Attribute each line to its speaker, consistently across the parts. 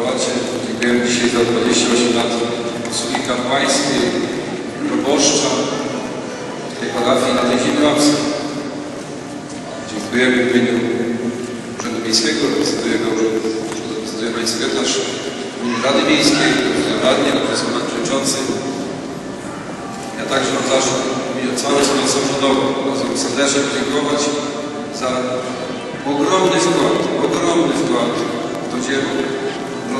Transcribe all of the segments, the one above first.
Speaker 1: prelacie. Dziękujemy dzisiaj za 28 lat usługi kapłańskiej, proboszcza tej parafii na tej Zimrawskiej. Dziękujemy w imieniu Urzędu Miejskiego, reprezentuje go reprezentuje Pani Sekretarz Rady Miejskiej, Radnie, reprezentuje Pan Przewodniczący. Ja także mam zaszczyt całego strony samorządowe bardzo serdecznie podziękować za ogromny wkład, ogromny wkład w to dzieło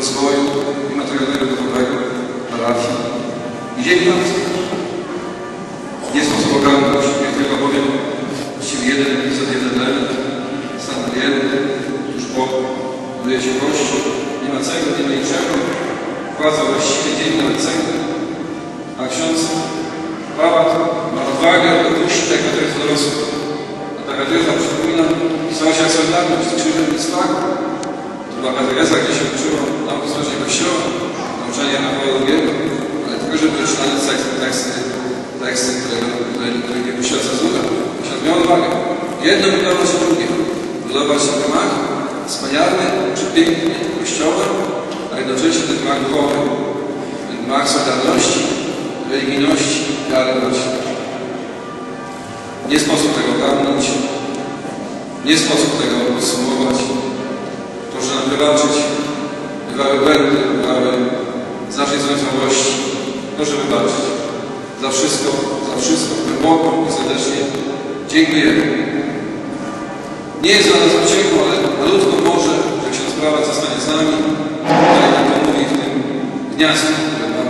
Speaker 1: rozwoju i materialnego duchowego parafii. I dzięki bardzo. Nie sposób ogarnąć, jak tylko powiem, właściwie jeden epizod, jeden element, stan wojenny, tuż po buduje się kościół, nie ma cegły, nie ma niczego, władza właściwie dzień nawet cegły, a ksiądz Pałac ma odwagę dopuścić tego, to jest dorosły. A ta katecheza przypomina pisała się jak solidarność z krzyżem i z była katecheza, gdzie się uczyło nauki społecznej Kościoła, nauczania na Pawła II, ale tylko, żeby czytali teksty, teksty, teksty które, które, które nie puściła cezura. Ksiądz miał odwagę. Jedno budować się drugie. Budować się gmach, wspaniały, przepiękny, kościoły, a jednocześnie ten gmach duchowy, ten gmach solidarności, religijności, wiary braci. Nie sposób tego ogarnąć, nie sposób tego podsumować. Nam wybaczyć, bywały błędy, bywały z naszej zręczności. Proszę wybaczyć. Za wszystko, za wszystko głęboko i serdecznie dziękujemy. Nie jest dla nas uciechą, ale malutko może, że ksiądz sprawa zostanie z nami, tak jak to mówi w tym gniazdku, które Pan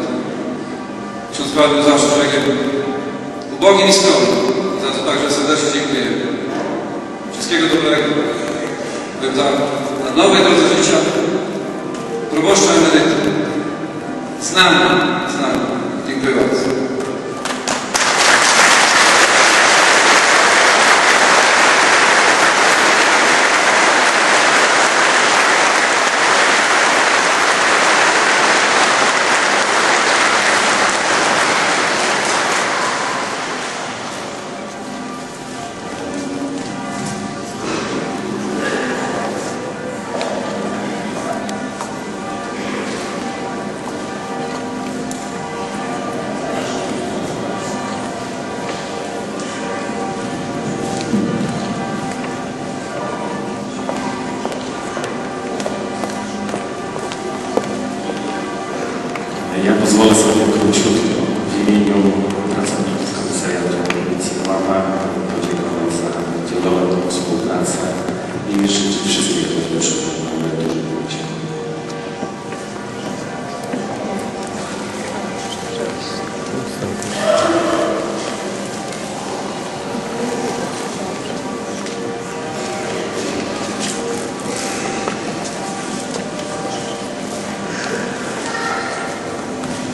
Speaker 1: Ksiądz Paweł zawsze człowiekiem ubogim i skromnym. Za to także serdecznie dziękuję. Wszystkiego dobrego. Bym
Speaker 2: Nove Grozovića, Drogošća Venetu. Znam, znam, tih pevaca.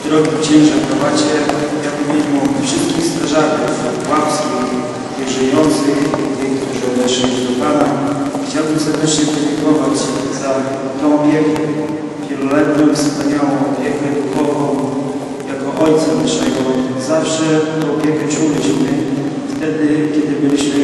Speaker 3: Drogi księże prowadzie, ja w imieniu wszystkich strażaków łapskich, nieżyjących, tych, którzy odeszli do Pana, chciałbym serdecznie podziękować za tą opiekę, wieloletnią, wspaniałą opiekę duchową, jako Ojca naszego. Zawsze tę opiekę czuliśmy wtedy, kiedy byliśmy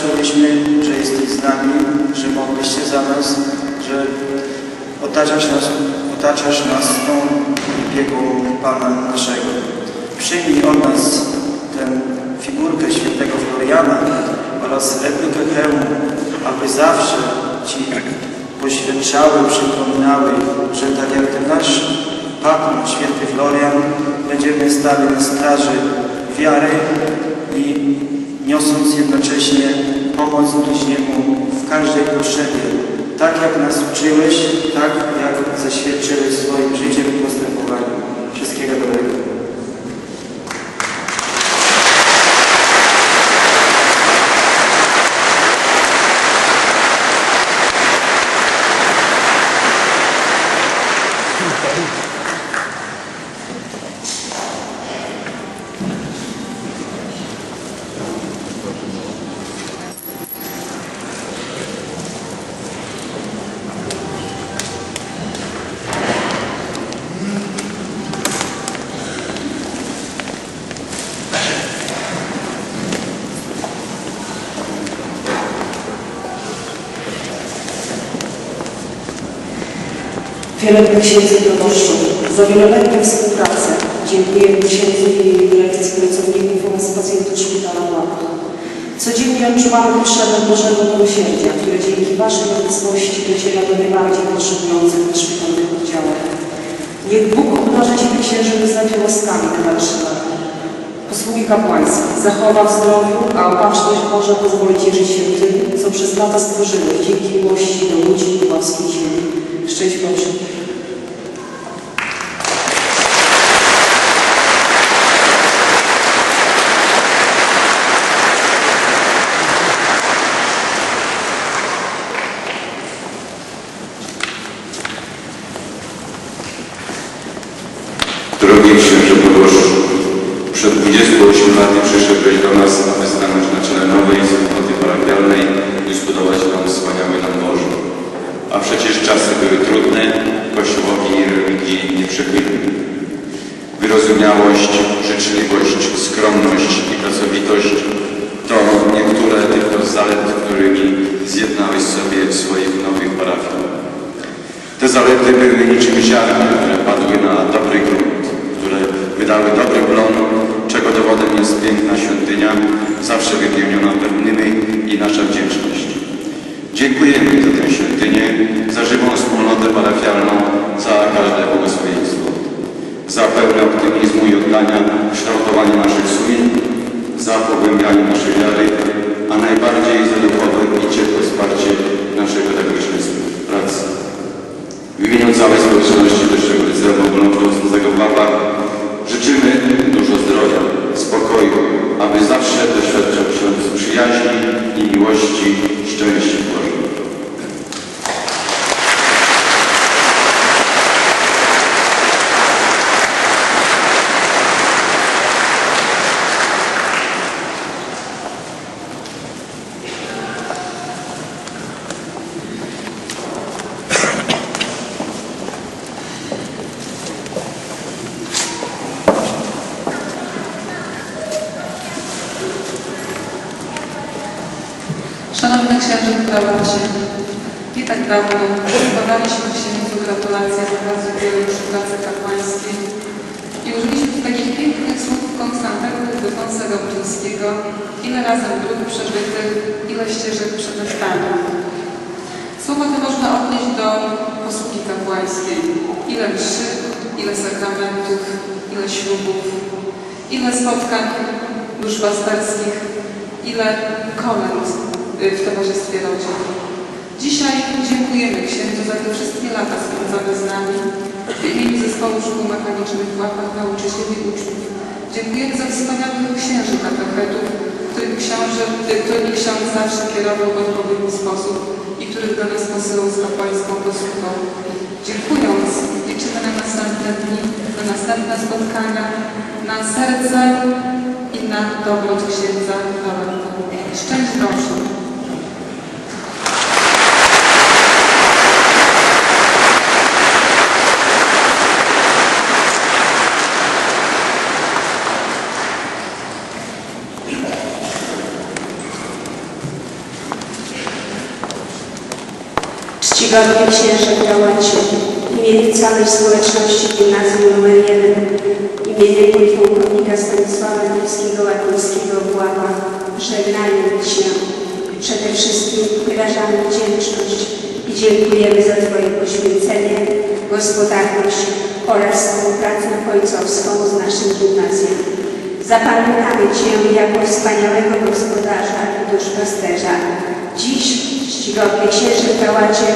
Speaker 3: czuliśmy, że jesteś z nami, że modlisz się za nas, że otaczasz nas, otaczasz nas tą opieką Pana naszego. Przyjmij od nas tę figurkę świętego Floriana oraz replikę hełmu, aby zawsze Ci poświadczały, przypominały, że tak jak ten nasz patron, święty Florian, będziemy stali na straży wiary niosąc jednocześnie pomoc bliźniemu w każdej potrzebie. Tak jak nas uczyłeś, tak jak zaświadczyłeś swoim życiem i postępowaniem.
Speaker 4: Wielebny Księdzu Proboszczu, za wieloletnią współpracę dziękujemy Księdzu w imieniu dyrekcji pracowników oraz pacjentów Szpitala Łapy. Codziennie odczuwamy potrzebę Bożego Miłosierdzia, które dzięki Waszej obecności dociera do najbardziej potrzebujących na szpitalnych oddziałach. Niech Bóg obdarza Ciebie księży wyznacie łaskami na dalsze lata. Posługi kapłańskie zachowa w zdrowiu, a opatrzność Boża pozwoli cieszyć się tym, co przez lata stworzyłeś dzięki miłości do ludzi i łaski ziemi. Szczęść Boże.
Speaker 5: Drogi księże proboszczu, przed 28 laty przyszedłeś do nas, aby stanąć na czele nowej wspólnoty parafialnej i zbudować nam wspaniały nam. A przecież czasy były trudne, kościołowi i religii nieprzechylne. Wyrozumiałość, życzliwość, skromność i pracowitość to niektóre tylko z zalet, którymi zjednałeś sobie swoich nowych parafian. Te zalety były niczym ziarna, które padły na dobry grunt, które wydały dobry plon, czego dowodem jest piękna świątynia, zawsze wypełniona pełnymi i nasza wdzięczność. Dziękujemy za tę świątynię, za żywą wspólnotę parafialną, za każde błogosławieństwo, za pełne optymizmu i oddania kształtowanie naszych sumień, pogłębianie naszej wiary, a najbardziej za duchowe i ciepłe wsparcie naszej pedagogicznej pracy. W imieniu całej społeczności Wyższego Liceum Ogólnokształcącego w Łapach życzymy dużo zdrowia, spokoju, aby zawsze doświadczał ksiądz przyjaźni i miłości, szczęścia Bożego.
Speaker 6: Szanowny księży Nie tak dawno składaliśmy księdzu gratulacje z okazji jubileuszu pracy kapłańskiej i użyliśmy takich pięknych słów Konstantego Ildefonsa Gałczyńskiego, ile razem dróg przeżytych, ile ścieżek przetestanych. Słowa te można odnieść do posługi kapłańskiej. Ile mszy, ile sakramentów, ile ślubów, ile spotkań duszpasterskich, ile y, w towarzystwie rodzin. Dzisiaj dziękujemy księdzu za te wszystkie lata spędzone z nami w imieniu Zespołu Szkół Mechanicznych w łapach nauczycieli i uczniów. Dziękujemy za wspaniałych księży katechetów, których książę, y, którymi ksiądz zawsze kierował w odpowiedni sposób i których do nas posyłał z kapłańską posługą. Dziękując, liczymy na następne dni, na następne spotkania, na serce i na dobroć księdza Roberta. Szczęść Boże!
Speaker 7: Czcigodny księże Prałacie, w imieniu całej społeczności gimnazjum nr 1, w imieniu pułkownika Stanisława Niewskiego Łapińskiego w Łapach, żegnając się, przede wszystkim wyrażamy wdzięczność i dziękujemy za Twoje poświęcenie, gospodarność oraz współpracę ojcowską z naszym gimnazjem. Zapamiętamy Cię jako wspaniałego gospodarza i duszpasterza. Dziś, czcigodny księży Prałacie,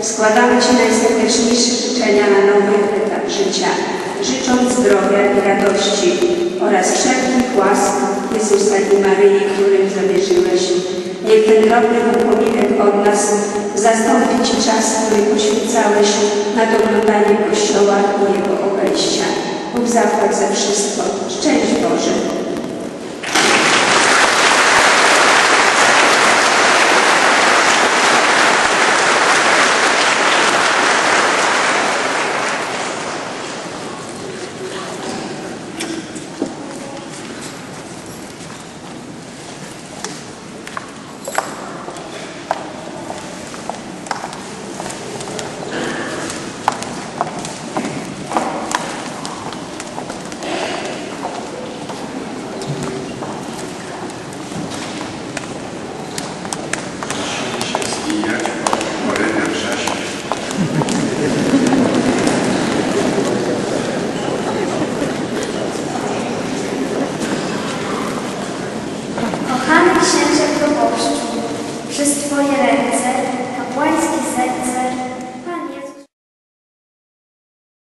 Speaker 7: składamy Ci najserdeczniejsze życzenia na nowy etap życia, życząc zdrowia i radości oraz wszelkich łask Jezusa i Maryi, którym zawierzyłeś. Niech ten drobny upominek od nas zastąpi Ci czas, który poświęcałeś na doglądanie Kościoła i jego obejścia. Bóg zapłać za wszystko. Szczęść